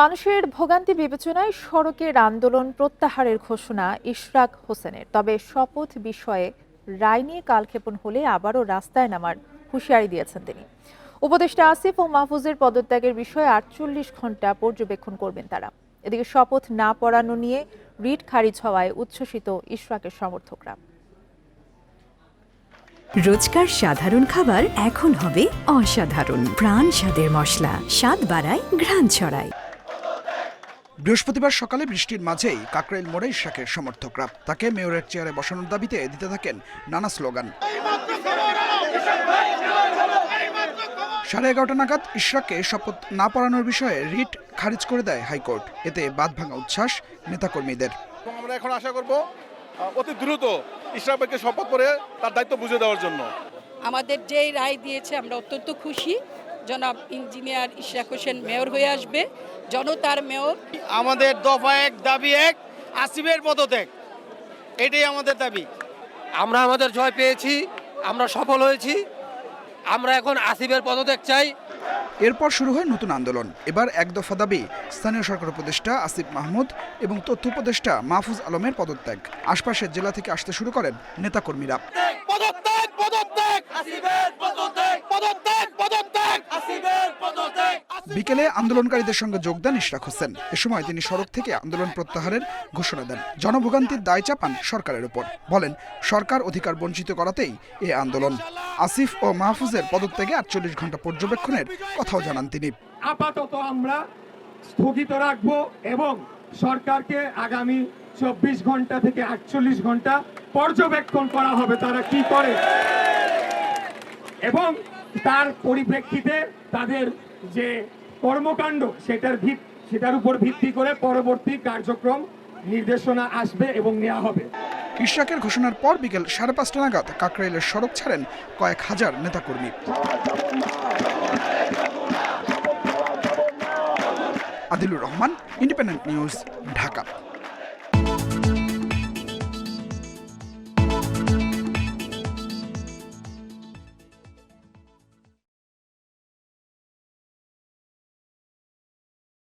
মানুষের ভোগান্তি বিবেচনায় সড়কের আন্দোলন প্রত্যাহারের ঘোষণা ইশরাক হোসেনের। তবে শপথ বিষয়ে রায় নিয়ে কালক্ষেপণ হলে আবারও রাস্তায় নামার হুঁশিয়ারি দিয়েছেন তিনি। উপদেষ্টা আসিফ ও মাহফুজের পদত্যাগের বিষয়ে আটচল্লিশ ঘণ্টা পর্যবেক্ষণ করবেন তারা। এদিকে শপথ না পড়ানো নিয়ে রিট খারিজ হওয়ায় উচ্ছ্বসিত ইশরাকের সমর্থকরা। রোজকার সাধারণ খাবার এখন হবে অসাধারণ। প্রাণ স্বাদের মশলা, স্বাদ বাড়ায় ঘ্রাণ ছড়ায়। বৃহস্পতিবার সকালে বৃষ্টির মাঝেই কাকরাইল মোড়ে ইশরাকের সমর্থকরা তাকে মেয়রের চেয়ারে বসানোর দাবিতে দিতে থাকেন নানা স্লোগান। সাড়ে এগারোটা নাগাদ ইশরাককে শপথ না পড়ানোর বিষয়ে রিট খারিজ করে দেয় হাইকোর্ট। এতে বাদ ভাঙা উচ্ছ্বাস নেতাকর্মীদের। এবং আমরা এখন আশা করব অতি দ্রুত ইশরাক ভাইকে শপথ করে তার দায়িত্ব বুঝে দেওয়ার জন্য। আমাদের যেই রায় দিয়েছে আমরা অত্যন্ত খুশি। জনাব ইঞ্জিনিয়ার ইশরাক হোসেন মেয়র হয়ে আসবে। জনতার মেয়র। আমাদের দফা এক দাবি এক আসিফের পদত্যাগ। এটাই আমাদের দাবি। আমরা আমাদের জয় পেয়েছি আমরা সফল হয়েছি আমরা এখন আসিফের পদত্যাগ চাই। এরপর শুরু হয় নতুন আন্দোলন। এবার এক দফা দাবি স্থানীয় সরকার উপদেষ্টা আসিফ মাহমুদ এবং তথ্য উপদেষ্টা মাহফুজ আলমের পদত্যাগ। আশপাশের জেলা থেকে আসতে শুরু করেন নেতাকর্মীরা। পদত্যাগ পদত্যাগ আসিফের পদত্যাগ পদত্যাগ পদত্যাগ আসিফের পদত্যাগ বিকেলে আন্দোলনকারীদের সঙ্গে যোগ দেন ইশরাক হোসেন। এ সময় তিনি সড়ক থেকে আন্দোলন প্রত্যাহারের ঘোষণা দেন। জনভোগান্তির দায় চাপান সরকারের উপর। বলেন, সরকার অধিকার বঞ্চিত করাতেই এ আন্দোলন। আসিফ ও মাহফুজের পদত্যাগে আটচল্লিশ ঘণ্টা পর্যবেক্ষণের কথাও জানান তিনি। আপাতত আমরা স্থগিত রাখব এবং সরকারকে আগামী চব্বিশ ঘণ্টা থেকে আটচল্লিশ ঘণ্টা পর্যবেক্ষণ করা হবে তারা কি করে। এবং তার পরিপ্রেক্ষিতে তাদের যে কর্মকাণ্ড, সেটার ভিত, সেটার উপর ভিত্তি করে পরবর্তী কার্যক্রম নির্দেশনা আসবে এবং নেওয়া হবে। ইশরাকের ঘোষণার পর বিকেল সাড়ে পাঁচটা নাগাদ কাকরাইলের সড়ক ছাড়েন কয়েক হাজার নেতাকর্মী। Adilur Rahman, independent news, Dhaka.